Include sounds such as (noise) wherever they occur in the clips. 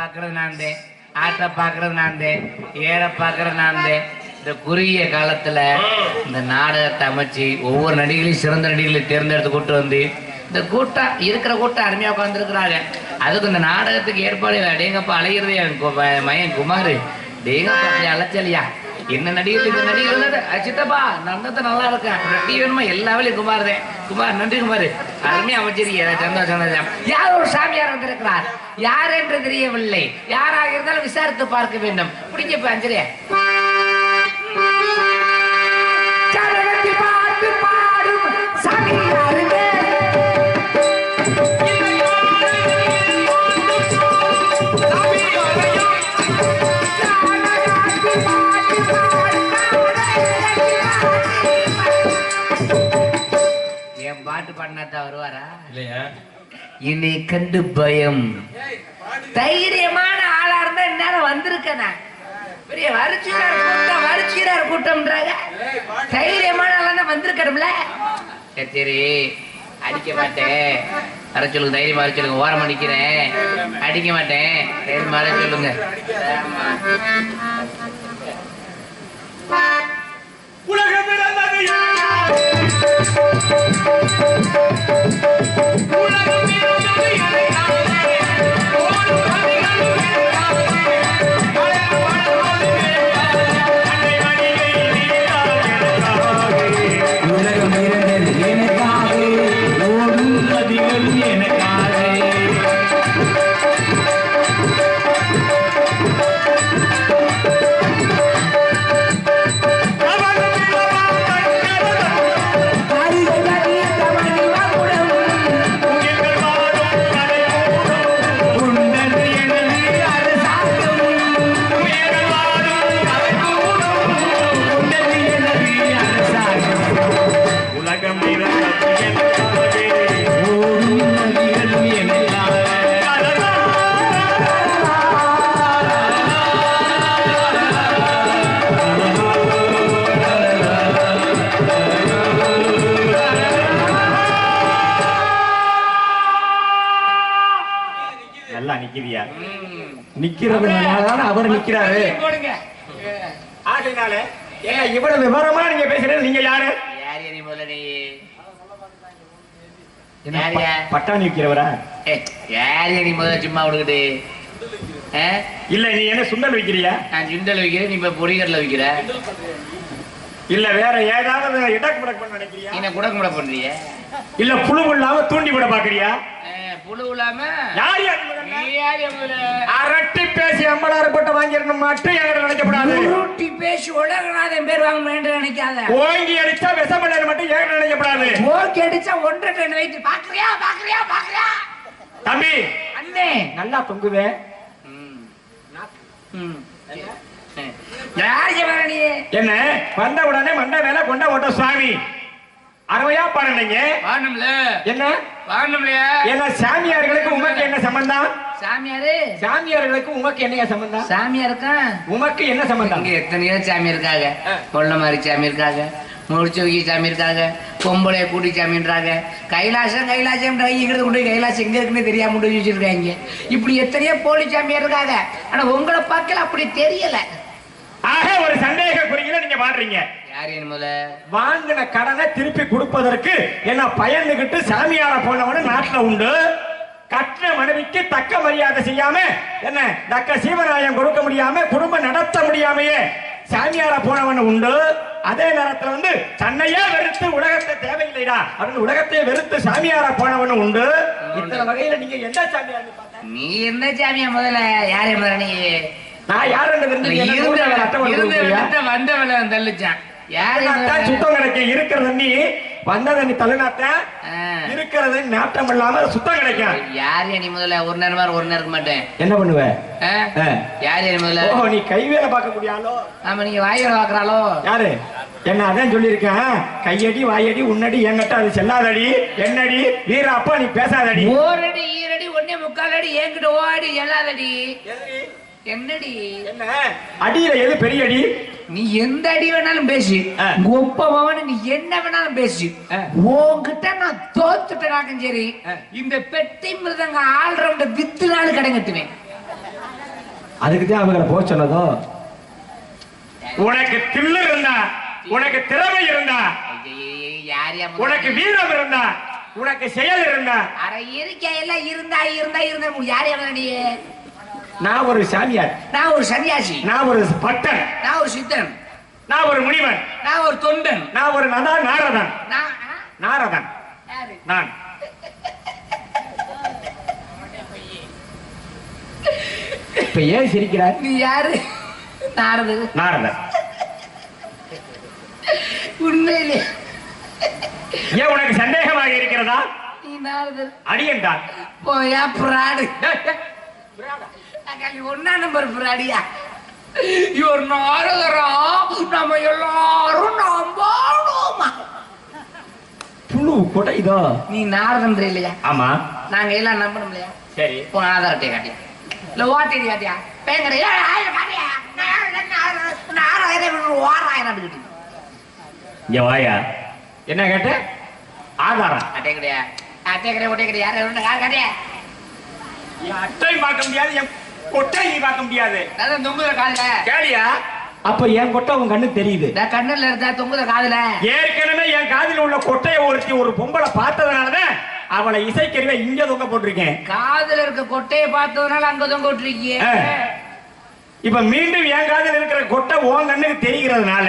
பார்க்கறது நான் தான் ஆட்டை பார்க்கறது நான் தான் ஏற பார்க்கறது நான் தான் இந்த குறுகிய காலத்துல இந்த நாடகத்தை அமைச்சு ஒவ்வொரு நடிகளையும் சிறந்த நடிகளை தேர்ந்தெடுத்து கூட்டு வந்து இந்த கூட்டம் இருக்கிற கூட்டம் அருமையாக உட்காந்துருக்குறாங்க அதுக்கு இந்த நாடகத்துக்கு ஏற்பாடு இல்லை. டேங்கப்பா அலைகிறதே என் மயன் குமார். டேங்கப்பா அப்படி அலைச்சலியா என்ன நடிகர் இந்த நடிகர் அஜித்தப்பா சித்தப்பா நல்லா இருக்கேன். ரெட்டி வேணுமா? எல்லா வேலையும் குமார் தான் குமார் நன்றி குமார். அருமையா அமைச்சிருக்கீங்க. சந்தோஷம் சந்தோஷம். யார் ஒரு சாமியார் வந்திருக்கிறார். யார் என்று தெரியவில்லை. யாராக இருந்தாலும் விசாரித்து பார்க்க வேண்டும். பிடிக்க அஞ்சலியா. பாடினாதான் வருவாரா? இல்லையா? என்னை கண்டு பயம். தைரியமான ஆளா இருந்தா இந்நேரம் வந்திருக்கேன். பெரிய வரிச்சீரார் கூட்டம் வரிச்சீரார் கூட்டம்ன்றாங்க. தைரியமான ஆளா வந்திருக்கணும்ல. சரி சரி. அடிக்க மாட்டேன். வர சொல்லுங்க தைரியமா வர சொல்லுங்க. ஓரமா நிக்கிறேன். அடிக்க மாட்டேன். தைரியமா வர சொல்லுங்க. உலகம் நிக்கிறியா? நிக்கிறதுனால அவர் நிக்கிறாரு. ஆகையினால ஏங்க இவ்வளவு விவரமா நீங்க பேசுறது நீங்க யாரு? பட்டாணி விக்கிறவரா? ஏய், யார் நீ முதல்ல சும்மா விடுக்கிட்டு? இல்ல நீ என்ன சுண்டல் விக்கிறியா? நான் சுண்டல் வைக்கிறேன் நீ இப்ப பொடிகடல வைக்கிற. இல்ல வேற ஏதாவது இடக்கு முடக்கு நினைக்கிறியா? என்ன குடக்கு முட பண்றிய இல்ல புழு இல்லாம தூண்டி விட பாக்குறியா? ஆ, புழு இல்லாம யார் யார் முதல்ல? நீ யார் யார் முதல்ல அரட்டி பேசி அம்பலாறு போட்டு வாங்கிடணும். மட்டும் என்கிட்ட நினைக்கப்படாது. உருட்டி பேசி உலகநாதன் பேர் வாங்கணும் என்று நினைக்காத. ஓங்கி அடிச்சா விஷமலர் மட்டும் என்கிட்ட நினைக்கப்படாது? ஓகே அடிச்சா ஒன்றரை டன் வைத்து பாக்குறியா? பாக்குறியா? பாக்குறியா? தம்பி. அண்ணே. நல்லா தொங்குவே. ம். ம். யார் என்ன? வந்த உடனே மண்டை மேல கொண்ட ஓட்ட சுவாமி. அருமையா பாருங்க வாணும்ல என்ன? வாணும்லையா என்ன சாமியார்களுக்கு உமக்கு என்ன சம்பந்தம்? சாமியாரு. சாமியார்களுக்கு உமக்கு என்ன சம்பந்தம்? சாமியா இருக்கான் உமக்கு என்ன சம்பந்தம்? இங்க எத்தனையோ சாமி இருக்காங்க கொள்ள மாதிரி சாமி இருக்காங்க முடிச்சு வைக்க சாமி இருக்காங்க பொம்பளை கூட்டி சாமின்றாங்க. கைலாசம் கைலாசம் இங்கிறது கொண்டு கைலாசம் எங்க இருக்குன்னு தெரியாம கொண்டு வச்சிருக்காங்க. இப்படி எத்தனையோ போலி சாமியா இருக்காங்க. ஆனா உங்களை பார்க்கல அப்படி தெரியல. ஆக ஒரு சந்தேக குறியில நீங்க பாடுறீங்க யார் என் முதல்ல வாங்கின கடனை திருப்பி கொடுப்பதற்கு என்ன பயந்துகிட்டு சாமியார போனவனு நாட்டுல உண்டு. கட்டின மனைவிக்கு தக்க மரியாதை செய்யாம என்ன தக்க சீவநாயம் கொடுக்க முடியாம குடும்பம் நடத்த முடியாமையே சாமியார போனவன் உண்டு. அதே நேரத்துல வந்து தன்னையே வெறுத்து உலகத்தை தேவையில்லைடா அப்படின்னு உலகத்தை வெறுத்து சாமியார போனவன் உண்டு. இத்தனை வகையில நீங்க எந்த சாமியார் நீ எந்த சாமியா முதல்ல யார் முதல்ல நீ? நான் யாருன்னு தெரிஞ்சு என்ன இருந்த நூறு நாள் அட்டை இருந்த கொடுக்குறியா? வெள்ளத்தை வந்த வெள்ள தள்ளிச்சான். சுத்தம் கிடைக்கும் இருக்கிற தண்ணி வந்த தண்ணி ஆ. இருக்கிறது நாட்டம் இல்லாம சுத்தம் கிடைக்கும் யார் நீ முதல்ல ஒரு நேரம் மாதிரி ஒரு நேரம் மாட்டேன்? என்ன பண்ணுவ. யார் என் முதல்ல? ஓ நீ கை வேலை பார்க்கக்கூடிய ஆளோ ஆமா நீங்க வாயில பாக்குறாளோ யாரு? என்ன அதான் சொல்லியிருக்கேன். கையடி வாயடி உன்னடி என்கிட்ட அது செல்லாதடி. என்னடி? வீரப்பா நீ பேசாதடி. ஓரடி ஈரடி ஒன்னே முக்கால் அடி என்கிட்ட ஓடி எல்லாதடி. என்னடி? என்ன? அடியில எது பெரிய அடி? நீ எந்த அடி வேணாலும் பேசு. ஆ. ஒப்பவன நீ என்ன வேணாலும் பேசு. உன்கிட்ட நான் தோத்துட்டேனாக்கும் சரி. இந்த பெட்டி மிருதங்க ஆள் ரவுண்ட வித்து நாள் கடை கட்டுவேன். அதுக்கு தான் அவங்கள போக சொன்னதோ? உனக்கு தில்லு இருந்தா உனக்கு திறமை இருந்தா யார்? உனக்கு வீரம் இருந்தா உனக்கு செயல் இருந்தா. அட இருக்கே எல்லாம் இருந்தா இருந்தா இருந்தா யார் யா நீ? நான் ஒரு சாமியார். நான் ஒரு சன்னியாசி. நான் ஒரு பட்டன் நான் ஒரு சித்தன். நான் ஒரு முனிவன் நான் ஒரு தொண்டன். நான் ஒரு நதா நாரதன்? நாரதன். நான். இப்ப ஏன் சிரிக்கிறார்? நீ யாரு? நாரது. நாரதன். உண்மையிலே. ஏன் உனக்கு சந்தேகமாக இருக்கிறதா? நீ நாரது அடியன் தான் போயா பிராடு. ஒன்னா நம்பர் பிராடியா இவர் நாரதரா நம்ம எல்லாரும் நம்பணுமா புழு கூட இதோ நீ நாரதன்ற இல்லையா ஆமா. நாங்க எல்லாம் நம்பணும் இல்லையா சரி. உன் ஆதார் அட்டையை காட்டியா? இல்ல ஓட்டடி காட்டியா? பேங்கட ஆயிரம் காட்டியா ஆறாயிரம் இங்க வாயா. என்ன கேட்ட? ஆதாரம் அட்டை கிடையா அட்டை கிடையாது ஒட்டை கிடையாது யாரும் யார் காட்டியா? அட்டை பார்க்க முடியாது கொட்டை நீ பார்க்க முடியாது. அதான் தொங்குத காதுல? கேளியா? அப்ப என் கொட்டை உன் கண்ணு தெரியுது. நான் கண்ணுல இருந்தா தொங்குத காதுல? ஏற்கனவே என் காதில் உள்ள கொட்டையை ஒருத்தி ஒரு பொம்பளை பார்த்ததுனாலதான் அவளை இசைக்கருவை இங்க தொங்க போட்டிருக்கேன். காதுல இருக்க கொட்டையை பார்த்ததுனால அங்க தொங்க விட்டுருக்கிய ஆ. இப்ப மீண்டும் என் காதில் இருக்கிற கொட்டை உன் கண்ணுக்கு தெரிகிறதுனால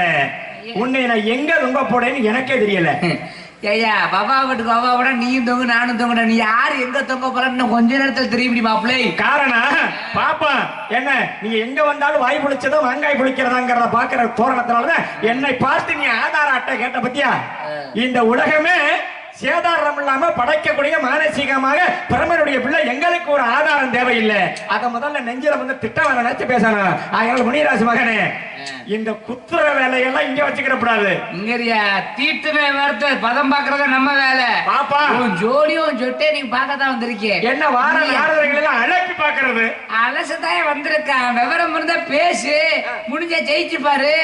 உன்னை நான் எங்க தொங்க போடேன்னு எனக்கே தெரியல. (laughs) ஐயா பாபா வீட்டுக்கு பாபா விட நீயும் தொங்கு நானும் தொங்குட. நீ யாரு எங்க தொங்க போறன்னு கொஞ்ச நேரத்துல தெரிய முடியுமா பிள்ளை காரணம் பாப்பா என்ன நீங்க எங்க வந்தாலும் வாய் புளிச்சதோ மாங்காய் புளிக்கிறதாங்கிறத பாக்குற தோரணத்தினாலதான் என்னை பார்த்து நீ ஆதார அட்டை கேட்ட பத்தியா? இந்த உலகமே சேதாரம் இல்லாம படைக்கக்கூடிய மானசீகமாக பிரமனுடைய பிள்ளை எங்களுக்கு ஒரு ஆதாரம் தேவையில்லை. அத முதல்ல நெஞ்சில வந்து திட்டம் நினைச்சு பேசணும். ஆகையால் முனிராஜ் மகனே இந்த குத்துற வேலையெல்லாம் இங்க வச்சுக்கிற கூடாது இங்கறியா தீட்டுமே வார்த்தை பதம் பாக்குறத நம்ம வேலை. பாப்பா. உன் ஜோடியும் சொட்டே நீங்க பார்க்கத்தான் வந்திருக்கேன் என்ன வார நாரதர்கள் எல்லாம் அழைப்பி பாக்குறது அலசதாய வந்திருக்கான் விவரம் இருந்தா பேசு. முடிஞ்ச ஜெயிச்சு பாரு.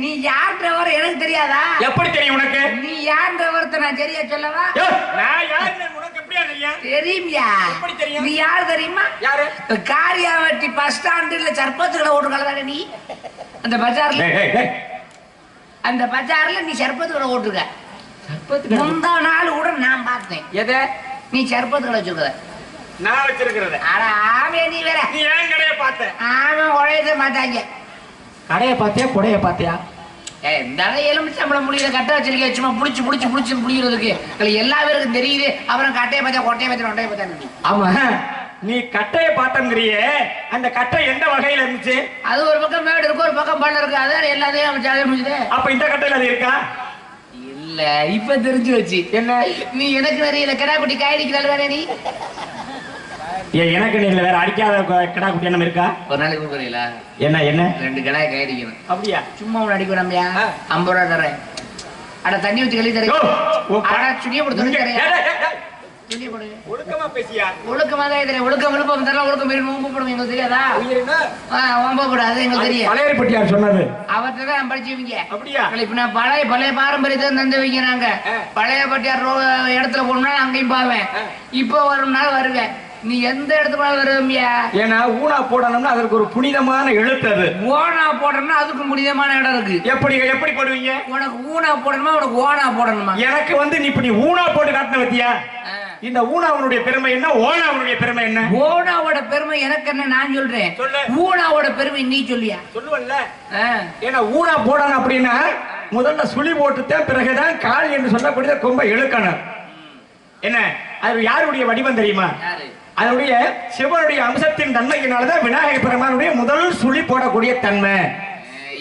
நீ யார்ன்றவர் எனக்கு தெரியாதா? எப்படி தெரியும் உனக்கு? நீ யார்ன்றவர்த்த நான் சரியா சொல்லவா? நான் யாருன்னு உனக்கு தெரியும் தெரியுமியா? எப்படி தெரியும்? நீ யார் தெரியுமா? யாரு? காரியாவட்டி பஸ் ஸ்டாண்டுல சர்பத்துகளை ஓட்டுருக்கல நீ? அந்த பஜார்ல. அந்த பஜார்ல நீ சர்பத்துகளை ஓட்டுருக்க. முந்தா நாள் கூட நான் பார்த்தேன். எதை? நீ சர்பத்துகளை வச்சிருக்க நான் வச்சிருக்கிறத. அட ஆமே நீ வேற. நீ ஏன் கடையை பார்த்த? ஆமா உழையத மாட்டாங்க. கடையை பார்த்தியா குடைய பார்த்தியா? இந்த எலுமிச்சம்பளம் முடியல கட்ட வச்சிருக்கேன் சும்மா புடிச்சு புடிச்சு புடிச்சு புடிக்கிறதுக்கு அதுல எல்லா பேருக்கும் தெரியுது. அப்புறம் கட்டையை பார்த்தா கொட்டையை பார்த்தா கொட்டையை பார்த்தா ஆமா. நீ கட்டையை பார்த்தங்கிறியே. அந்த கட்டை எந்த வகையில இருந்துச்சு? அது ஒரு பக்கம் மேடு இருக்கு ஒரு பக்கம் பள்ளம் இருக்கு. அதான் எல்லாத்தையும் அதே முடியுது அப்ப இந்த கட்டையில அது இருக்கா? இல்ல இப்ப தெரிஞ்சு வச்சு. என்ன? நீ எனக்கு நிறைய கிடா குட்டி காயடிக்கிறாள் தானே நீ? எனக்கு நீங்க வேற அடிக்காத கிடா குட்டி என்ன இருக்கா? ஒரு நாளைக்கு கொடுக்குறீங்களா என்ன என்ன? ரெண்டு கடாய் காயடிக்கணும் அப்படியா? சும்மா ஒன்று அடிக்கணும் ஐம்பது ரூபா தரேன் அட தண்ணி ஊற்றி கழி யோ, தரேன் அட சுனிய போடு துணி தரேன். ஒழுக்கமா பேசியா? ஒழுக்கமா தான் தரேன் ஒழுக்கம் விழுப்பம் தரலாம். ஒழுக்கம் நோம்பு போடும் எங்களுக்கு தெரியாதா? ஒம்ப போடாது எங்களுக்கு தெரியும் சொன்னது. அவர்கிட்ட தான் நான் படிச்சுவீங்க. அப்படியா? இப்ப நான் பழைய பழைய பாரம்பரியத்தை தந்து வைங்க நாங்க. ஆ. பழைய பட்டியார் ரோ- இடத்துல போனா அங்கேயும் பாவேன். இப்போ ஒரு நாள் வருவேன். நீ எந்த இடத்துக்கு வேணாலும் வருவியா ஏன்னா ஊனா போடணும்னா அதற்கு ஒரு புனிதமான எழுத்து அது. ஓனா போடணும்னா அதுக்கு முடிதமான இடம் இருக்கு. எப்படி எப்படி போடுவீங்க? உனக்கு ஊனா போடணுமா உனக்கு ஓனா போடணுமா? எனக்கு வந்து நீ இப்ப நீ ஊனா போட்டு காட்டின பத்தியா. இந்த ஊனாவனுடைய பெருமை என்ன ஓனாவனுடைய பெருமை என்ன? ஓனாவோட பெருமை எனக்கு என்ன நான் சொல்றேன். ஊனாவோட பெருமை நீ சொல்லியா? சொல்லுவல்ல. ஏன்னா ஊனா போடணும் அப்படின்னா முதல்ல சுழி போட்டுத்தான் பிறகுதான் கால் என்று சொல்லக்கூடிய கொம்ப இழுக்கணும். என்ன? அது யாருடைய வடிவம் தெரியுமா? யாரு? அதனுடைய சிவனுடைய அம்சத்தின் தன்மையினாலதான் விநாயக பெருமானுடைய முதல் சுழி போடக்கூடிய தன்மை.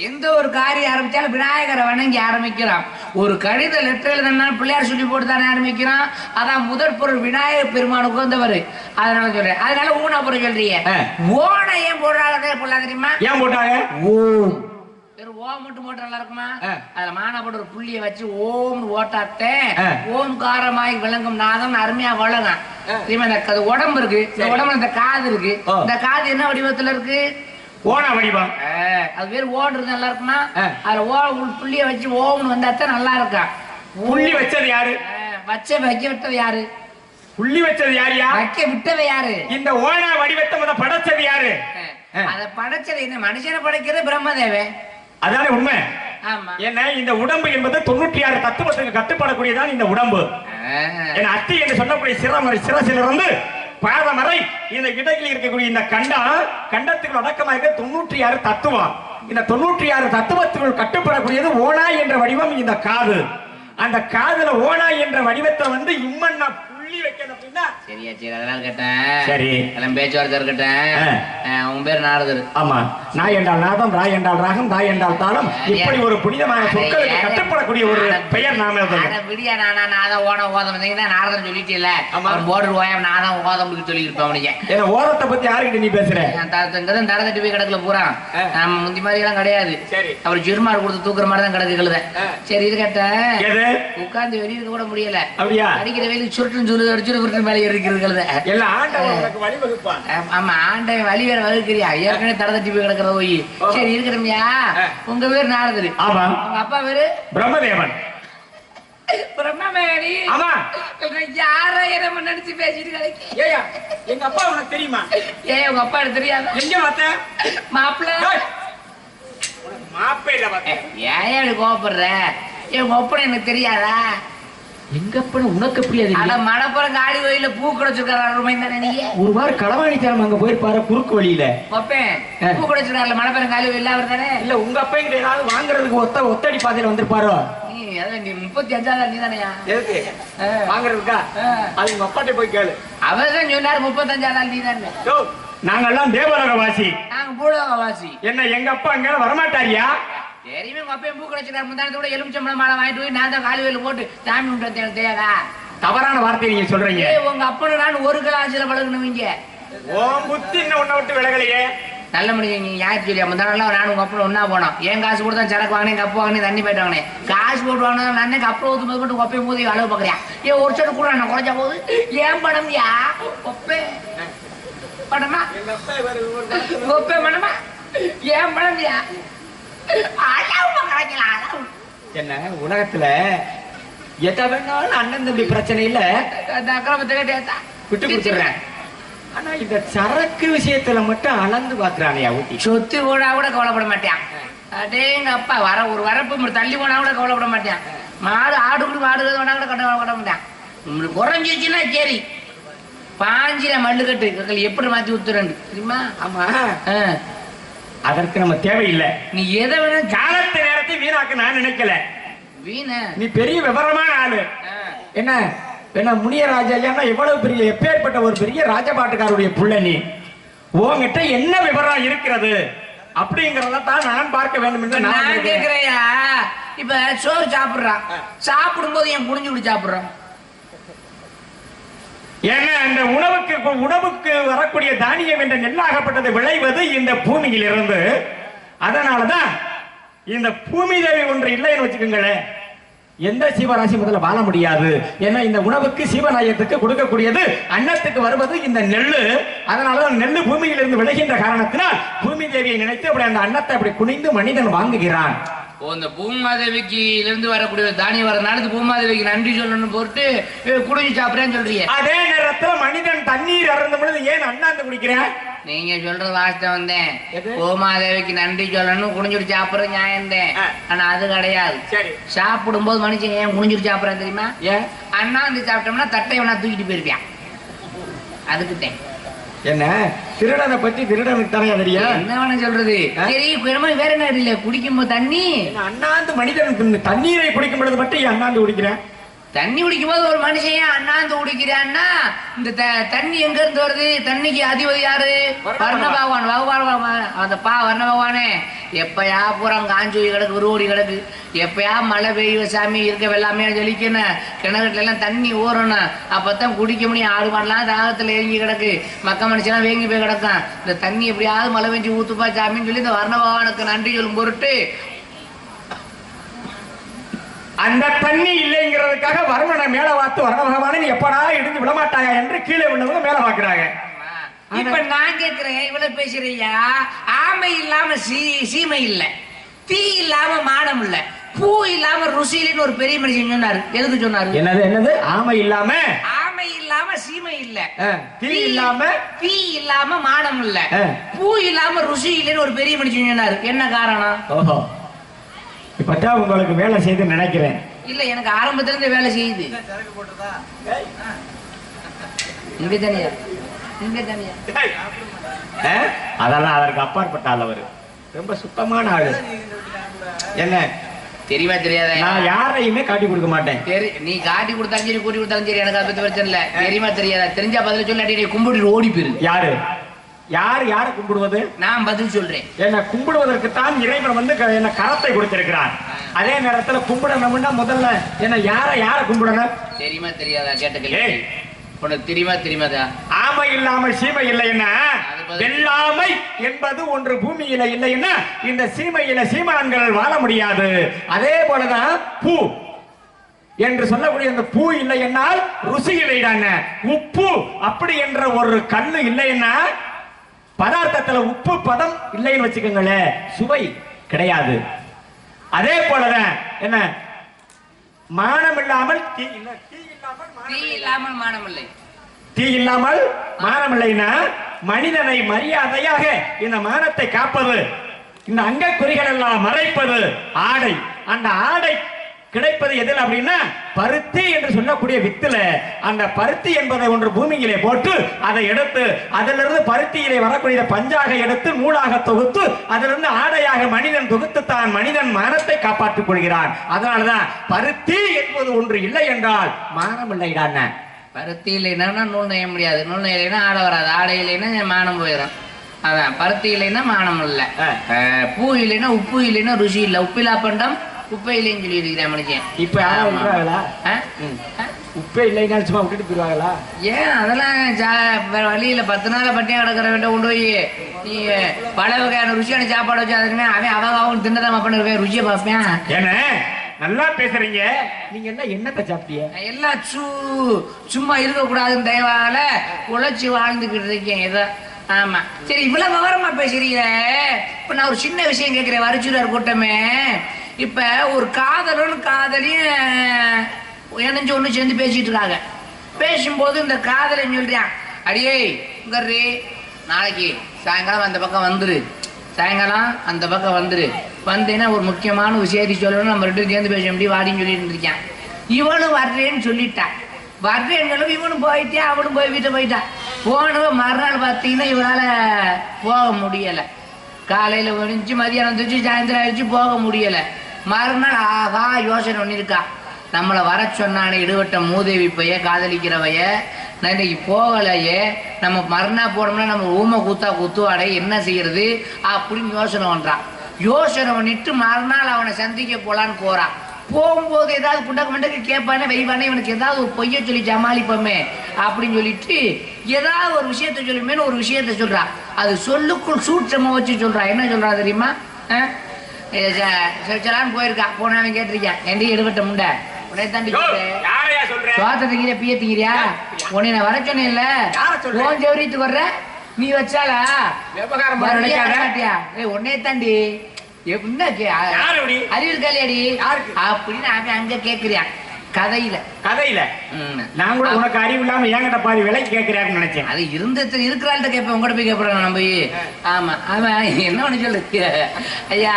எந்த ஒரு காரியம் ஆரம்பிச்சாலும் விநாயகரை வணங்கி ஆரம்பிக்கிறான் ஒரு கடித லெட்டர் எழுதுனா பிள்ளையார் சொல்லி போட்டு தானே ஆரம்பிக்கிறான்? அதான் முதற் பொருள் விநாயகர் பெருமானுக்கு வந்தவர். அதனால சொல்றேன். அதனால ஊனா போட சொல்றீங்க. ஓனை ஏன் போடுறாங்க? போடலாம் தெரியுமா? ஏன் போட்டாங்க? ஓம். வெறும் ஓம் மட்டும் போட்டு நல்லா இருக்குமா. அதுல மானா போட்டு ஒரு புள்ளிய வச்சு ஓம் ஓட்டாத்தே ஆ. ஓம்காரமாய் விளங்கும் நாதம் அருமையா வழங்கும் இந்த உடம்பு இருக்கு. இந்த. உடம்புல இந்த காது இருக்கு. இந்த காது என்ன வடிவத்துல இருக்கு? ஓனா வடிவம். அது பேர் ஓடுறது நல்லா இருக்குமா. அதுல ஓ புள்ளிய வச்சு ஓம்னு வந்தாத்தான் நல்லா இருக்கா புள்ளி வச்சது யாரு? வச்ச வைக்க விட்டது யாரு? புள்ளி வச்சது யாரியா? வைக்க விட்டது யாரு? இந்த ஓனா வடிவத்தை படைச்சது யாரு. அத படைச்சது என்ன மனுஷனை படைக்கிறது பிரம்மதேவன். அதானே உண்மை? ஆமா. ஏன்னா இந்த உடம்பு என்பது தொண்ணூற்றி ஆறு தத்துவத்துக்கு கட்டுப்படக்கூடியதான் இந்த உடம்பு. என் அத்தி என்று சொல்லக்கூடிய சிரமரை சிரசிலிருந்து பாதம் வரை இந்த இடையில் இருக்கக்கூடிய இந்த கண்டம் கண்டத்துக்கு அடக்கமாக இருக்க தொண்ணூற்றி ஆறு தத்துவம். இந்த தொண்ணூற்றி ஆறு தத்துவத்துக்குள் கட்டுப்படக்கூடியது ஓனாய் என்ற வடிவம் இந்த காது. அந்த காதுல ஓனாய் என்ற வடிவத்தை வந்து இம்மன்னா புள்ளி வைக்கணும் அப்படின்னா சரியா சரி அதெல்லாம் கேட்டேன். சரி. எல்லாம் பேச்சுவார்த்தை இருக்கட்டும் ஆ, உன் பேர் நாரதர். ஆமா. நாய் என்றால் நாதம் ராய் என்றால் ராகம் தாய் என்றால் தாளம். இப்படி ஒரு புனிதமான சொற்களுக்கு கட்டுப்படக்கூடிய ஒரு பெயர் நாம விடியா நானா தான் ஓடம் ஓதம். சொல்லிட்டீல்ல. ஆமா. அவன் போர்டு ஓயம் நான் தான் ஓதம் சொல்லியிருப்பேன் அவனுக்கு. ஏன்னா ஓரத்தை பத்தி யாருக்கிட்ட நீ பேசுற? நான் த- த- இங்கதான் தர தட்டி போய் கிடக்கல பூரா. நம்ம முந்தி மாதிரி எல்லாம் கிடையாது. அவர் ஜிருமார் கொடுத்து தூக்குற மாதிரி தான் கிடக்கு. சரி இது கேட்டேன் உட்கார்ந்து வெளியே கூட முடியல. அப்படியா? அடிக்கிற வெயிலுக்கு சுருட்டுன்னு சொல்லு அடிச்சுட்டு மேலே இருக்கிறது எல்லாம் ஆண்டவன் வழிவகுப்பான். ஆம், ஆண்டை வழி வேற வகுக்கிறியா? ஏற்கனவே தர தட்டி போய் கிடக்கிறத போய். சரி இருக்கிறமியா. உங்க பேர் நாரதரு ஆமா. உங்க அப்பா பேரு? பிரம்மதேவன். பிரம்மமேரி ஆமா யார நினைச்சு பேசிட்டு கிடைக்க ஏயா எங்க அப்பா உனக்கு தெரியுமா? ஏன் உங்க அப்பா தெரியாத? எங்க பார்த்த மாப்பிள்ள ஏய், மாப்பையில பார்த்தேன் ஏன் கோவப்படுற? ஒப்பனை எனக்கு தெரியாதா? எங்க அப்பன உனக்கு எப்படி அது மணப்புறம் காடி கோயில பூ குடைச்சிருக்காரு ஒரு வாரம் களவாணித்தனம் அங்க போயிருப்பாரு குறுக்கு வழியில. ஒப்பேன் பூ குடைச்சிருக்காருல மணப்புறம் காலி கோயில அவர் தானே? இல்ல உங்க அப்பா இங்க ஏதாவது வாங்குறதுக்கு ஒத்த ஒத்தடி பாதையில வந்திருப்பாரோ? முப்பத்தி அஞ்சாவது நீ தானையா எதுக்கு? வாங்குறதுக்கா? அது உங்க அப்பாட்ட போய் கேளு. அவர் தான் சொன்னாரு முப்பத்தஞ்சாவது நீ தானே நாங்கெல்லாம் தேவலோக வாசி நாங்க பூலோக வாசி என்ன எங்க அப்பா அங்க வரமாட்டாரியா? தெரியுமே உங்க அப்பையும் பூ குடைச்சிருக்காரு. முந்தானத்தோட எலுமிச்சம்பளம் மாலை வாங்கிட்டு போய் நான் தான் காலி போட்டு சாமி கும்பிட்டு எனக்கு தெரியாதா தவறான வார்த்தை நீங்க சொல்றீங்க. ஏய் உங்க அப்பனு நான் ஒரு கிளாஸ்ல பழகணுவீங்க உன் புத்தி இன்னும் உன்னை விட்டு விலகலையே. நல்ல மனுஷன் நீங்க யார் சொல்லி முந்தானெல்லாம் நானும் உங்க அப்பனும் ஒண்ணா போனோம். என் காசு கொடுத்தா சரக்கு வாங்கினேன் கப்பு வாங்கினேன் தண்ணி போயிட்டு வாங்கினேன். காசு போட்டு வாங்கினா நான் கப்பு ஊத்து போது மட்டும் ஒப்பையும் போது அளவு பார்க்கறியா? ஏன் ஒரு சட்டு கூட நான் குறைச்சா போது? ஏன் பணம்? யா ஒப்பே பணமா ஒப்பே பணமா? ஏன் பணம் என்ன உலகத்துல எதை வேணாலும் அண்ணன் தம்பி பிரச்சனை இல்ல. விட்டு கொடுத்துறேன் ஆனா இந்த சரக்கு விஷயத்துல மட்டும் அளந்து பாக்குறானையா ஊட்டி. சொத்து போனா கூட கவலைப்பட மாட்டான். அடேங்க அப்பா வர ஒரு வரப்பு தள்ளி போனா கூட கவலைப்பட மாட்டான். மாடு ஆடு கூட மாடு வேணா கூட கவலைப்பட மாட்டான். உங்களுக்கு குறைஞ்சிருச்சுன்னா சரி. பாஞ்சிர மல்லு கட்டு இவர்கள் எப்படி மாத்தி ஊத்துறேன் தெரியுமா? ஆமா. அதற்கு நம்ம தேவையில்லை. நீ எதை வேணா காலத்து நேரத்தை வீணாக்க நான் நினைக்கல. வீண? நீ பெரிய விவரமான ஆளு. என்ன என்ன முனியராஜா ஐயான்னா எவ்வளவு பெரிய எப்பேற்பட்ட ஒரு பெரிய ராஜபாட்டுக்காருடைய புள்ள நீ. உன்கிட்ட என்ன விவரம் இருக்கிறது? அப்படிங்கறத தான் நான் பார்க்க வேண்டும் என்று நான். கேக்குறையா இப்ப சோறு சாப்பிடுறான். சாப்பிடும் போது என் குடிஞ்சு குடி சாப்பிடுறான். ஏன்னா அந்த உணவுக்கு உணவுக்கு வரக்கூடிய தானியம் என்ற நெல்லாகப்பட்டது விளைவது இந்த பூமியிலிருந்து. அதனாலதான் இந்த பூமி தேவி ஒன்று இல்லைன்னு வச்சுக்கோங்களேன். எந்த சீவராசி முதல்ல வாழ முடியாது? ஏன்னா இந்த உணவுக்கு சீவநாயகத்துக்கு கொடுக்கக்கூடியது அன்னத்துக்கு வருவது இந்த நெல்லு. அதனாலதான் நெல்லு பூமியிலிருந்து விளைகின்ற காரணத்தினால் பூமி தேவியை நினைத்து அப்படி அந்த அன்னத்தை அப்படி குனிந்து மனிதன் வாங்குகிறான். ஓ இந்த பூமாதேவிக்கு இருந்து வரக்கூடிய தானியம் வரனால பூமாதேவிக்கு நன்றி சொல்லணும்னு போட்டு குடிஞ்சு சாப்பிடுறேன்னு சொல்றீங்க அதே நேரத்துல மனிதன் தண்ணீர் அருந்தும் பொழுது ஏன் அண்ணாந்து குடிக்கிறேன்? நீங்க சொல்றது வாஸ்தவம் வந்தேன்? பூமாதேவிக்கு நன்றி சொல்லணும் குடிஞ்சுட்டு சாப்பிடுறது நியாயம் தான் ஆ. ஆனா அது கிடையாது. சரி. சாப்பிடும் போது மனுஷன் ஏன் குடிஞ்சுட்டு சாப்பிடுறான் தெரியுமா? ஏன்? அண்ணாந்து சாப்பிட்டோம்னா தட்டை வேணா தூக்கிட்டு போயிருப்பியான் அதுக்குத்தேன் என்ன? திருடனை பத்தி திருடனுக்கு தானே தெரியும். என்ன சொல்றது? சரி குழம்பு வேற என்ன இல்ல குடிக்கும் தண்ணி? அண்ணாந்து மனிதன் தண்ணீரை குடிக்கும் பொழுது மட்டும் அண்ணாந்து குடிக்கிறேன் தண்ணி குடிக்கும் போது ஒரு மனுஷன் அண்ணாந்து குடிக்கிறான்னா இந்த தண்ணி எங்க இருந்து வருது? தண்ணிக்கு அதிபதி யாரு? வர்ண பகவான். பகவான். அந்த பா வர்ண பகவானே. எப்பயா பூரா காஞ்சி போய் கிடக்கு உருவடி கிடக்கு. எப்பயா மழை பெய்யும் சாமி இருக்க வெள்ளாமே ஜலிக்கணும் கிணறுல எல்லாம் தண்ணி ஊறணும். அப்பதான் குடிக்க முடியும். ஆடு மாடலாம் தாகத்துல ஏங்கி கிடக்கு. மக்க மனுஷனா வேங்கி போய் கிடக்கும் இந்த தண்ணி எப்படியாவது மழை பெஞ்சு ஊத்துப்பா சாமின்னு சொல்லி இந்த வர்ண பகவானுக்கு நன்றி சொல்லும் பொருட்டு அந்த தண்ணி இல்லைங்கிறதுக்காக வருணனை மேல பார்த்து வரண பகவானை நீ எப்படா இடிஞ்சு விடமாட்டாயா? என்று கீழே விழுந்தவங்க மேல பாக்குறாங்க இப்ப நான் கேக்குறேன் இவ்வளவு பேசுறியா ஆமை இல்லாம சீ சீமை இல்ல. தீ இல்லாம மானம் இல்ல. பூ இல்லாம ருசியிலன்னு ஒரு பெரிய மனுஷன் சொன்னாரு. எதுக்கு சொன்னாரு? என்னது என்னது? ஆமை இல்லாம? ஆமை இல்லாம சீமை இல்ல. தீ இல்லாம? தீ இல்லாம மானம் இல்ல. பூ இல்லாம ருசி இல்லைன்னு ஒரு பெரிய மனுஷன் சொன்னாரு. என்ன காரணம்? இப்பதான் உங்களுக்கு வேலை செய்து நினைக்கிறேன். இல்ல எனக்கு ஆரம்பத்துல இருந்து வேலை செய்யுது. இங்க தனியா? இங்க தனியா? ஆ? அதெல்லாம் அதற்கு அப்பாற்பட்ட ஆள் அவரு. ரொம்ப சுத்தமான ஆளு. என்ன? தெரியுமா தெரியாதா? நான் யாரையுமே காட்டி கொடுக்க மாட்டேன். தெரி நீ காட்டி கொடுத்தாலும் சரி கூட்டி கொடுத்தாலும் சரி எனக்கு அதை பத்தி பிரச்சனை இல்ல. தெரியுமா தெரியாதா? தெரிஞ்சா பதில் சொல்லாட்டி நீ கும்பிட்டு ஓடி போயிரு. யாரு? யார் யாரை கும்பிடுவது? நான் பதில் சொல்றேன். என்ன கும்பிடுவதற்கு தான் இறைவன் வந்து என்ன கரத்தை கொடுத்திருக்கிறார். அதே நேரத்துல கும்பிடணும்னா முதல்ல என்ன யாரை யாரை கும்பிடணும்? தெரியுமா தெரியாதா? கேட்ட ஏய். கேள்வி உனக்கு தெரியுமா தெரியுமாதா ஆமை இல்லாமல் சீமை இல்லைன்னா அது பதில். வெள்ளாமை என்பது ஒன்று பூமியில இல்லைன்னா இந்த சீமையில சீமான்கள் வாழ முடியாது. அதே போலதான் பூ. என்று சொல்லக்கூடிய இந்த பூ இல்லை என்னால் ருசி இல்லைடாங்க உப்பு அப்படி என்ற ஒரு கல்லு இல்லைன்னா பதார்த்தத்துல உப்பு பதம் இல்லைன்னு வச்சுக்கோங்களேன் சுவை கிடையாது. அதே போலதான் என்ன? மானம் இல்லாமல் தீ இல்ல தீ இல்லாமல் மானம் தீ இல்லாமல் மானம் இல்லை. தீ இல்லாமல் மானம் இல்லைன்னா மனிதனை மரியாதையாக இந்த மானத்தை காப்பது இந்த அங்கக்குறிகள் எல்லாம் மறைப்பது ஆடை. அந்த ஆடை கிடைப்பது எதில் அப்படின்னா பருத்தி என்று சொல்லக்கூடிய வித்துல. அந்த பருத்தி என்பதை ஒன்று பூமியிலே போட்டு அதை எடுத்து அதிலிருந்து பருத்தியிலே வரக்கூடிய பஞ்சாக எடுத்து நூலாக தொகுத்து அதிலிருந்து ஆடையாக மனிதன் தொகுத்து தான் மனிதன் மானத்தை காப்பாற்றிக் கொள்கிறான். அதனாலதான் பருத்தி என்பது ஒன்று இல்லை என்றால் மானம் இல்லைடான பருத்தி இல்லைன்னா நூல் நெய்ய முடியாது. நூல் நெய்யலைன்னா ஆடை வராது. ஆடை இல்லைன்னா மானம் போயிடும். அதான் பருத்தி இல்லைன்னா மானம் இல்லை. பூ இல்லைன்னா உப்பு இல்லைன்னா ருசி இல்லை. உப்பிலா பண்டம் குப்பை இல்லைன்னு சொல்லி இருக்கிறேன் மனுஷன். இப்ப யாரும். ஆ? உப்பே இல்லைன்னா சும்மா விட்டுட்டு போயிருவாங்களா? ஏன்? அதெல்லாம் ஜா- வேற வழியில பத்து நாள் பட்டியா கிடக்கிற வேண்ட கொண்டு போய் நீ பல வகையான ருசியான சாப்பாடு வச்சு அதுக்குமே அவன் அவங்க அவங்க தின்னதான் பண்ணுவேன் ருசியை பார்ப்பேன். ஏன நல்லா பேசுறீங்க. நீங்க எல்லாம் என்னத்தை சாப்பிட்டீங்க நான் எல்லாம் சு சும்மா இருக்கக்கூடாதுன்னு தயவால உழைச்சி வாழ்ந்துக்கிட்டு இருக்கேன். ஏதோ ஆமா. சரி இவ்வளவு விவரமா பேசுறீங்க இப்ப நான் ஒரு சின்ன விஷயம் கேட்கிறேன். வரிச்சுடார் கூட்டமே. இப்ப ஒரு காதலனும் காதலியும் இணைஞ்சு ஒண்ணு சேர்ந்து பேசிட்டு இருக்காங்க. பேசும்போது இந்த காதலன் சொல்றான் அடியே இங்கர்ரி நாளைக்கு சாயங்காலம் அந்த பக்கம் வந்துரு. சாயங்காலம் அந்த பக்கம் வந்துரு. வந்தேன்னா ஒரு முக்கியமான விஷயத்தை சொல்லணும். நம்ம ரெண்டு சேர்ந்து பேச முடியும் வாடின்னு சொல்லிட்டு இருக்கான் இவனும் வர்றேன்னு சொல்லிட்டான். வர்றேன்னு இவனும் போயிட்டே அவனும் போய் வீட்டை போயிட்டான். போனவ மறுநாள் பார்த்தீங்கன்னா இவனால் போக முடியலை. காலையில் ஒழிஞ்சு மதியானம் வந்துச்சு சாயந்தரம் ஆயிடுச்சு போக முடியலை. மறுநாள் ஆகா யோசனை பண்ணியிருக்கா நம்மளை வர சொன்னானே இடுவட்ட மூதேவி பைய காதலிக்கிறவைய நான் இன்னைக்கு போகலையே நம்ம மறுநாள் போனோம்னா நம்ம ஊமை கூத்தா குத்துவாடே என்ன செய்யறது? அப்படின்னு யோசனை பண்ணுறான் யோசனை பண்ணிட்டு மறுநாள் அவனை சந்திக்க போகலான்னு போகிறான் போகும்போது ஏதாவது புண்டக்கு மண்டக்கு கேட்பானே வைவானே இவனுக்கு ஏதாவது ஒரு பொய்ய சொல்லி சமாளிப்போமே அப்படின்னு சொல்லிட்டு ஏதாவது ஒரு விஷயத்த சொல்லுமேனு ஒரு விஷயத்த சொல்கிறான் அது சொல்லுக்குள் சூட்சமா வச்சு சொல்கிறான் என்ன சொல்கிறான் தெரியுமா? ஆ? ஏ, ச- சரி, சலான்னு போயிருக்கா போனவன் கேட்டிருக்கேன் எண்டி எடுபட்ட முண்டை உடனே தாண்டி சோத்த திங்கிறியா பிய திங்கிறியா உன்னை நான் வர சொல்ற? உன் ஜெவரியத்துக்கு வர்ற நீ வச்சாலா விவகாரம் பண்ண வர்றியா, நினைக்காத. வரமாட்டியா? ஏய் உன்னே தாண்டி என்ன? அறிவு இருக்காளியாடி? அப்படின்னு அவன் அங்க கேக்குறியான் கதையில. கதையில. நான் கூட உனக்கு அறிவு இல்லாம என்கிட்ட பாதி விலைக்கு கேட்கிறாருன்னு நினைச்சேன். அது இருந்த இருக்கிறாள்கிட்ட கேட்பேன் உங்கள்கிட்ட போய் கேட்பறான் நம்ம ஆமா அவன் என்ன ஒண்ணு சொல்லு? ஐயா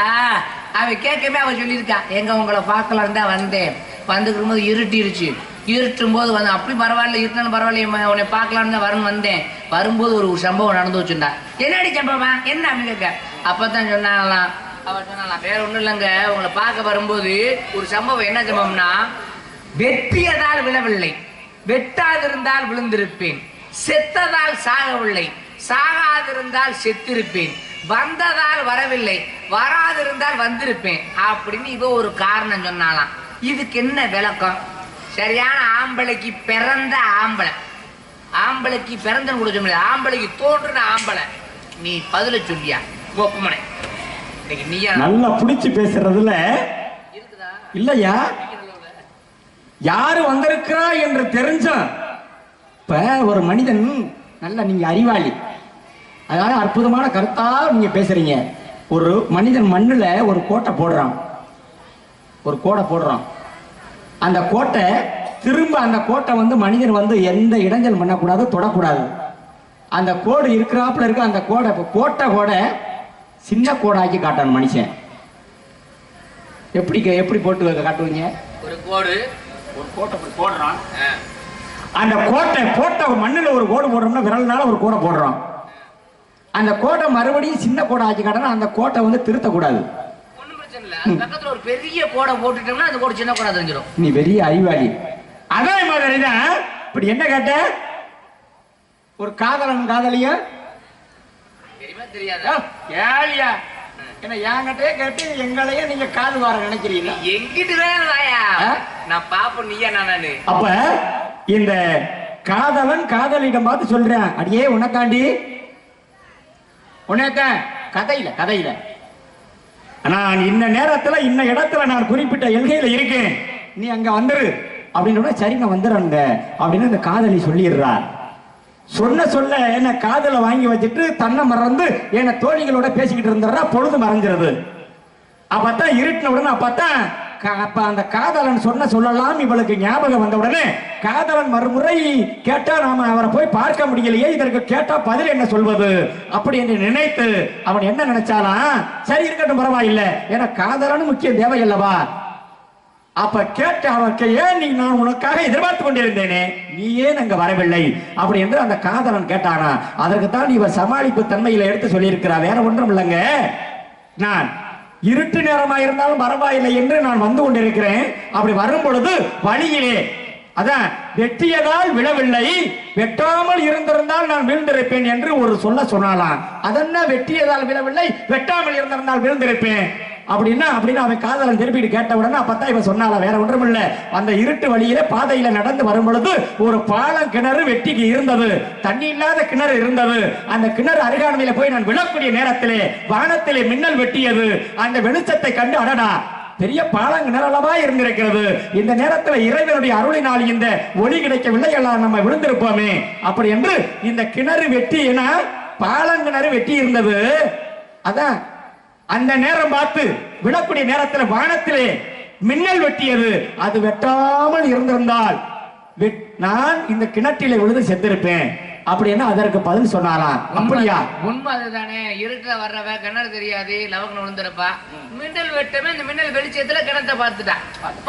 அவன் கேட்கவே அவன் சொல்லியிருக்கான் எங்க உங்களை பார்க்கலாம் தான் வந்தேன். வந்துக்கும் போது இருட்டிருச்சு. இருட்டும் போது வந்து அப்படி பரவாயில்ல இருட்டாலும் பரவாயில்ல உன்னை பார்க்கலான்னு தான் வரணும் வந்தேன். வரும்போது ஒரு சம்பவம் நடந்து வச்சுருந்தா. என்னடி சம்பவமா? என்ன அப்படின்னு கேட்க? அப்பதான் சொன்னாங்களாம். அவன் சொன்னாலாம் வேற ஒண்ணும் இல்லைங்க. உங்களை பார்க்க வரும்போது ஒரு சம்பவம் என்ன சம்பவம்னா வெட்டியதால் விழவில்லை. வெட்டாதிருந்தால் விழுந்திருப்பேன். செத்ததால் சாகவில்லை. சாகாதிருந்தால் செத்திருப்பேன். வந்ததால் வரவில்லை. வராதிருந்தால் வந்திருப்பேன். அப்படின்னு இவ ஒரு காரணம் சொன்னாலாம் இதுக்கு என்ன விளக்கம்? சரியான ஆம்பளைக்கு பிறந்த ஆம்பளை. ஆம்பளைக்கு பிறந்தன்னு கூட சொல்ல முடியாது. ஆம்பளைக்கு தோன்றுன ஆம்பளை. நீ பதில சொல்லியா? இன்னைக்கு நீயா? நல்லா புடிச்சு பேசுறதுல. இருக்குதா? இல்லையா? யாரு வந்திருக்கிறா என்று தெரிஞ்சும் இப்ப ஒரு மனிதன் நல்ல நீங்க அறிவாளி. அதாவது அற்புதமான கருத்தா நீங்க பேசுறீங்க. ஒரு மனிதன் மண்ணுல ஒரு கோட்டை போடுறான். ஒரு கோடை போடுறான். அந்த கோட்டை திரும்ப அந்த கோட்டை வந்து மனிதன் வந்து எந்த இடைஞ்சல் பண்ணக்கூடாது தொடக்கூடாது. அந்த கோடு இருக்கிறாப்புல இருக்க அந்த கோடை இப்போ போட்ட கோடை சின்ன கோடாக்கி காட்டணும் மனுஷன். எப்படி எப்படி போட்டு காட்டுவீங்க? ஒரு கோடு ஒரு கோட்டை இப்படி போடுறான். அந்த கோட்டை போட்ட மண்ணில் ஒரு கோடு போடுறோம்னா விரல்னால ஒரு கோடை போடுறோம். அந்த கோட்டை மறுபடியும் சின்ன கோடை ஆக்கி காட்டணும் அந்த கோட்டை வந்து திருத்தக்கூடாது. பக்கத்துல ஒரு பெரிய கோடை போட்டுட்டோம்னா அந்த கோடு சின்ன கோடை தெரிஞ்சிடும் நீ பெரிய அறிவாளி. அதே மாதிரி தான் இப்படி என்ன கேட்ட? ஒரு காதலன் காதலிய? தெரியுமா தெரியாதா? கேளியா என்ன என்கிட்டயே கேட்டு எங்களையே நீங்க காது வார நினைக்கிறீங்க எங்கிட்டு தான் வாயா ஆ? நான் பாப்போம் நீயா நானு அப்ப இந்த காதலன் காதலிடம் பார்த்து சொல்றேன். அடியே உனக்காண்டி. உனக்கன் கதையில கதையில. நான் இந்த நேரத்துல இந்த இடத்துல நான் குறிப்பிட்ட எல்கையில இருக்கேன். நீ அங்க வந்துரு. அப்படின்னு சரி நான் வந்துடுறேங்க அப்படின்னு அந்த காதலி சொல்லிடுறா. சொன்ன சொல்ல என்ன காதல வாங்கி வச்சுட்டு தன்னை மறந்து என்ன தோழிகளோட பேசிக்கிட்டு இருந்துடுறா பொழுது மறைஞ்சிருது. அப்பத்தான் இருட்டின உடனே அப்பத்தான் அப்ப அந்த காதலன் சொன்ன சொல்லலாம் இவளுக்கு ஞாபகம் வந்த உடனே காதலன் மறுமுறை கேட்டா நாம அவரை போய் பார்க்க முடியலையே இதற்கு கேட்டா பதில் என்ன சொல்வது? அப்படி என்று நினைத்து அவன் என்ன நினைச்சாலாம் சரி இருக்கட்டும் பரவாயில்லை. ஏன்னா காதலனும் முக்கிய தேவை அல்லவா அப்ப கேட்ட அவருக்கு ஏன் நீ நான் உனக்காக எதிர்பார்த்து கொண்டிருந்தேனே? நீ ஏன் அங்க வரவில்லை? அப்படி என்று அந்த காதலன் கேட்டானா அதற்கு தான் இவர் சமாளிப்பு தன்மையில எடுத்து சொல்லியிருக்கிறா வேற ஒன்றும் இல்லைங்க. நான் இருட்டு நேரமா இருந்தாலும் பரவாயில்லை என்று நான் வந்து கொண்டிருக்கிறேன். அப்படி வரும் பொழுது வழியிலே அதான் வெட்டியதால் விழவில்லை. வெட்டாமல் இருந்திருந்தால் நான் விழுந்திருப்பேன் என்று ஒரு சொல்ல சொன்னாலாம் அதென்ன வெட்டியதால் விழவில்லை? வெட்டாமல் இருந்திருந்தால் விழுந்திருப்பேன். அப்படின்னா அப்படின்னு அவன் காதலன் திருப்பிட்டு கேட்ட உடனே அப்பதான் இவன் சொன்னால வேற ஒன்றும் இல்ல அந்த இருட்டு வழியில பாதையில நடந்து வரும் பொழுது ஒரு பாலம் கிணறு வெட்டிக்கு இருந்தது. தண்ணி இல்லாத கிணறு இருந்தது. அந்த கிணறு அருகாமையில போய் நான் விழக்கூடிய நேரத்திலே வானத்திலே மின்னல் வெட்டியது. அந்த வெளிச்சத்தை கண்டு அடடா பெரிய பாலங்கிணறளவா இருந்திருக்கிறது. இந்த நேரத்தில் இறைவனுடைய அருளினால் இந்த ஒளி கிடைக்கவில்லை எல்லாம் நம்ம விழுந்திருப்போமே. அப்படி என்று இந்த கிணறு வெட்டி என பாலங்கிணறு வெட்டி இருந்தது அதான் அந்த நேரம் பார்த்து விழக்கூடிய நேரத்துல வானத்திலே மின்னல் வெட்டியது. அது வெட்டாமல் இருந்திருந்தால் நான் இந்த கிணற்றிலே விழுந்து செத்திருப்பேன். அப்படின்னா அதற்கு பதில் சொன்னாராம். அப்படியா? உண்மை அதுதானே. இருட்டுல வர்றவ கிணறு தெரியாது லவக்கன் விழுந்திருப்பா. மின்னல் வெட்டமே இந்த மின்னல் வெளிச்சத்துல கிணத்தை பார்த்துட்டா.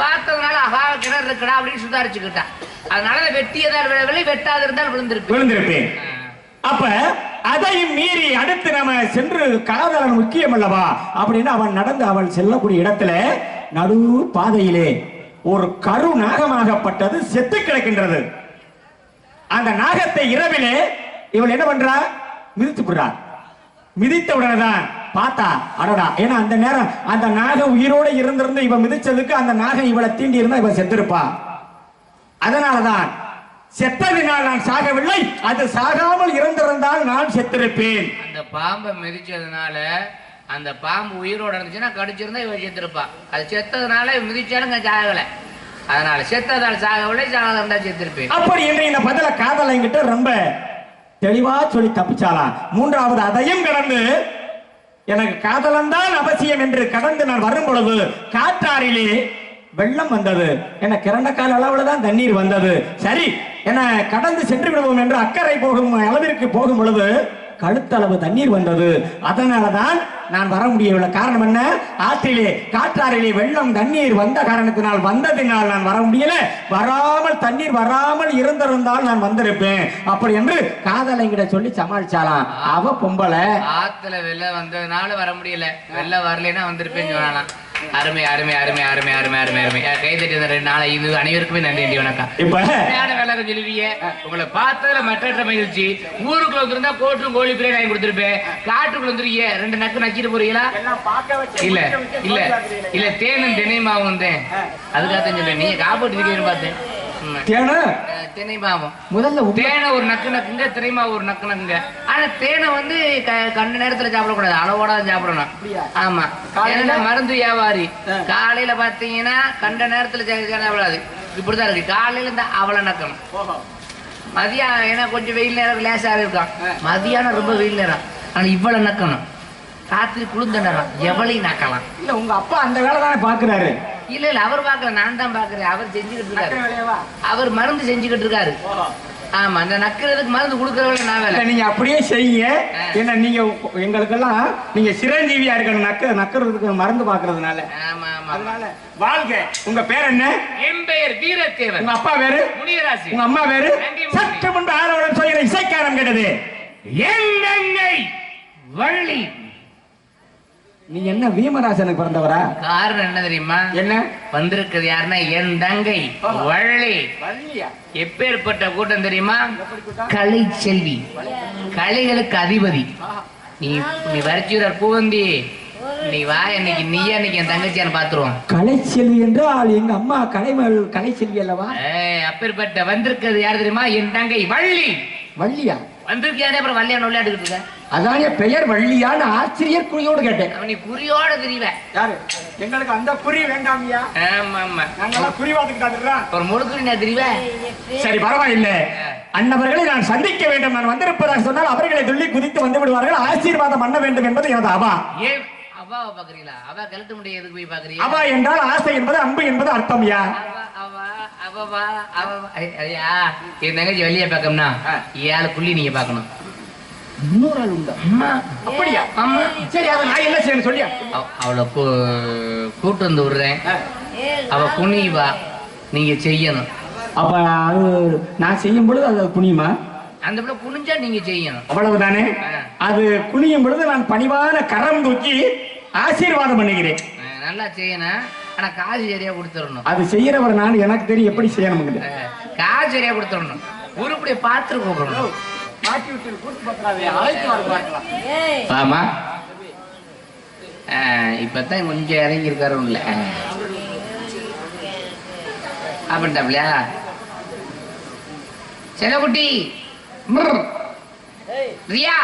பார்த்ததுனால அகா கிணறு இருக்குடா அப்படின்னு சுதாரிச்சுக்கிட்டா. அதனால அதை வெட்டியதால் விழவில்லை வெட்டாது இருந்தால் விழுந்திருப்பேன். விழுந்திருப்பேன் அப்ப அதையும் மீறி அடுத்து நம்ம சென்று கலாதாரம் முக்கியம் அல்லவா அப்படின்னு அவன் நடந்து அவள் செல்லக்கூடிய இடத்துல நடு பாதையிலே ஒரு கரு நாகமாகப்பட்டது செத்து கிடக்கின்றது. அந்த நாகத்தை இரவிலே இவள் என்ன பண்றா? மிதித்து விடுறா மிதித்த உடனே தான் பார்த்தா அடடா ஏன்னா அந்த நேரம் அந்த நாகம் உயிரோடு இருந்திருந்து இவன் மிதிச்சதுக்கு அந்த நாகம் இவளை தீண்டி இருந்தா இவன் செத்திருப்பா. அதனாலதான் செத்ததினால் நான் சாகவில்லை. அது சாகாமல் இருந்திருந்தால் நான் செத்திருப்பேன். அந்த பாம்பை மிதிச்சதுனால அந்த பாம்பு உயிரோட இருந்துச்சுன்னா கடிச்சிருந்தா இவ செத்துருப்பா அது செத்ததுனால மிதிச்சாலும் சாகல. அதனால செத்ததால் சாகவில்லை சாகாத இருந்தா செத்திருப்பேன். அப்படி என்று இந்த பதில காதலைங்கிட்ட ரொம்ப தெளிவா சொல்லி தப்பிச்சாலாம் மூன்றாவது அதையும் கடந்து எனக்கு காதலன் தான் அவசியம் என்று கடந்து நான் வரும் பொழுது காற்றாறிலே வெள்ளம் வந்தது. என கிரண்டக்கால் கால அளவுல தான் தண்ணீர் வந்தது. சரி என கடந்து சென்று விடுவோம் என்று அக்கறை போகும் அளவிற்கு போகும் பொழுது கழுத்தளவு தண்ணீர் வந்தது. அதனாலதான் நான் வர முடியவில்லை. காரணம் என்ன? ஆற்றிலே காற்றாறிலே வெள்ளம் தண்ணீர் வந்த காரணத்தினால் வந்ததினால் நான் வர முடியல. வராமல் தண்ணீர் வராமல் இருந்திருந்தால் நான் வந்திருப்பேன். அப்படி என்று காதலைங்கிட்ட சொல்லி சமாளிச்சாலாம். அவ பொம்பளை. ஆத்துல வெள்ளம் வந்ததுனால வர முடியல. வெள்ளம் வரலைன்னா வந்திருப்பேன்னு சொல்லலாம் அருமை அருமை அருமை அருமை அருமை அருமை அருமை. கை தட்டி ரெண்டு நாளை இது அனைவருக்குமே நன்றி வணக்கம். இப்ப? வேலை சொல்லுவீங்க. உங்களை பார்த்ததுல மற்ற மகிழ்ச்சி. ஊருக்குள்ள வந்திருந்தா கோட்டும் கோழி பிரியாணி வாங்கி கொடுத்துருப்பேன். காட்டுக்குள்ள வந்துருக்கீங்க ரெண்டு நக்கு நக்கிட்டு போறீங்களா? இல்ல இல்ல இல்ல தேனும் தினைமாவும் வந்தேன் அதுக்காக தான் சொல்றேன். நீங்க காப்பாட்டு இருக்கீங்கன்னு பார்த்தேன். தேனு? அஹ் தினைமாவும் முதல்ல தேனை ஒரு நக்கு நக்குங்க திரைமா ஒரு நக்கு நக்குங்க. ஆனா தேனை வந்து கண்ட நேரத்துல சாப்பிடக்கூடாது. அளவோட தான் சாப்பிடணும். ஆமா. மருந்து வியாபாரி. காலையில பாத்தீங்கன்னா கண்ட நேரத்துல சாப்பிடாது இப்படிதான் இருக்கு. காலையில இந்த அவளை நக்கணும். மதியானம் ஏன்னா கொஞ்சம் வெயில் நேரம் லேசாக இருக்கான். மதியானம் ரொம்ப வெயில் நேரம். ஆனா இவ்வளவு நக்கணும். ராத்திரி குளிர்ந்த நேரம். எவளையும் நக்கலாம். இல்ல உங்க அப்பா அந்த வேலை தானே பாக்குறாரு. இல்ல இல்ல அவர் பார்க்கல நான் தான் பாக்குறேன் அவர் செஞ்சுக்கிட்டு இருக்காரு. வேலையவா? அவர் மருந்து செஞ்சுக்கிட்டு இருக்காரு. ஆமா அந்த நக்கிறதுக்கு மருந்து கொடுக்கறவங்க நான் வேலை. நீங்க அப்படியே செய்யுங்க. ஏன்னா நீங்க எங்களுக்கெல்லாம் நீங்க சிரஞ்சீவியா இருக்கணும் நக்க நக்கிறதுக்கு மறந்து பாக்குறதுனால ஆமா ஆமா. அதனால வாழ்க. உங்க பேர் என்ன? என் பெயர் வீரத்தேவன். உங்க அப்பா பேரு முனியராசி உங்க அம்மா பேரு சற்று முன்பு ஆரவணம் சொல்கிற இசைக்காரம் கேட்டது. என் வள்ளி நீங்க என்ன பீமராசனுக்கு பிறந்தவரா? காரணம் என்ன தெரியுமா? என்ன? வந்திருக்கிறது யாருன்னா என் தங்கை வள்ளி. எப்பேற்பட்ட கூட்டம் தெரியுமா? கலை செல்வி. கலைகளுக்கு அதிபதி. நீ நீ வரிச்சூரர் பூவந்தி. நீ வா இன்னைக்கு நீயா இன்னைக்கு என் தங்கச்சியான்னு பாத்துருவோம் கலைச்செல்வி என்றால் எங்க அம்மா கலைமகள் கலைச்செல்வி அல்லவா? அப்பேற்பட்ட வந்திருக்கிறது யார் தெரியுமா? என் தங்கை வள்ளி. வள்ளியா? வந்திருக்கியானே அப்புறம் வள்ளியான விளையாட்டுக்கிட்டு இருக்க அதான் என் பெயர் வள்ளியான்னு ஆச்சரியர் குறியோடு கேட்டேன். நீ குறியோட தெரியல யாரு? எங்களுக்கு அந்த குறி வேண்டாமியா. ஆமா ஆமா நாங்கெல்லாம் குறிவாதுக்கிட்டாதுல ஒரு முழுக்குறி நான் தெரியல சரி பரவாயில்லை. அன்னவர்களை நான் சந்திக்க வேண்டும். நான் வந்திருப்பதாக சொன்னால் அவர்களை துள்ளி குதித்து வந்து விடுவார்கள். ஆசீர்வாதம் பண்ண வேண்டும் என்பது எனது அவா. அவாவை பாக்குறீங்களா அவ கழட்ட முடிய எதுக்கு போய் பாக்குறீங்க அவா என்றால் ஆசை என்பது அன்பு என்பது அர்த்தம்யா அவ அவ அவவா அவவா ஐ- ஐயா என் தங்கச்சி வெளியே பார்க்கணும்னா ஏழு புள்ளி நீங்க பார்க்கணும். இன்னொரு ஆள் உண்டா? அம்மா. அப்படியா? அம்மா. சரி அதை நான் என்ன செய்யணும் சொல்லியா? அவ- அவளை கூ- கூட்டு வந்து விடுறேன். அவ குனிவா நீங்க செய்யணும். அப்ப அது நான் செய்யும் பொழுது அது குனியுமா அந்த பிள்ளை குனிஞ்சா நீங்க செய்யணும். அவ்வளவுதானே. அது குனியும் பொழுது நான் பணிவான கரம் தூக்கி ஆசீர்வாதம் பண்ணுகிறேன். அஹ் நல்லா செய்யணும் ஆனா காசு சரியா கொடுத்துடணும். அது செய்யறவர் நான் எனக்கு தெரியும் எப்படி செய்யணும் காசு சரியா கொடுத்துடணும். உருப்படியை பார்த்துட்டு கூப்பிடணும். ஆமா. இப்பதான் கொஞ்சம் இறங்கி இருக்காரு உள்ள அப்படின்ட்டாப்லையா செல்லக்குட்டி. ம்ர். ரியா.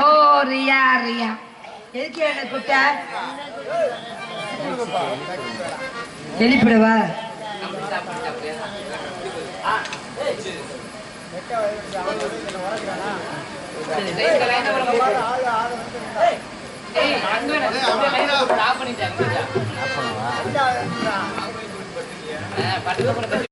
ஓ ரியா ரியா. எதுக்கு என்ன கூப்பிட்ட? எழுப்பிடவா பண்ணிட்டாங்க.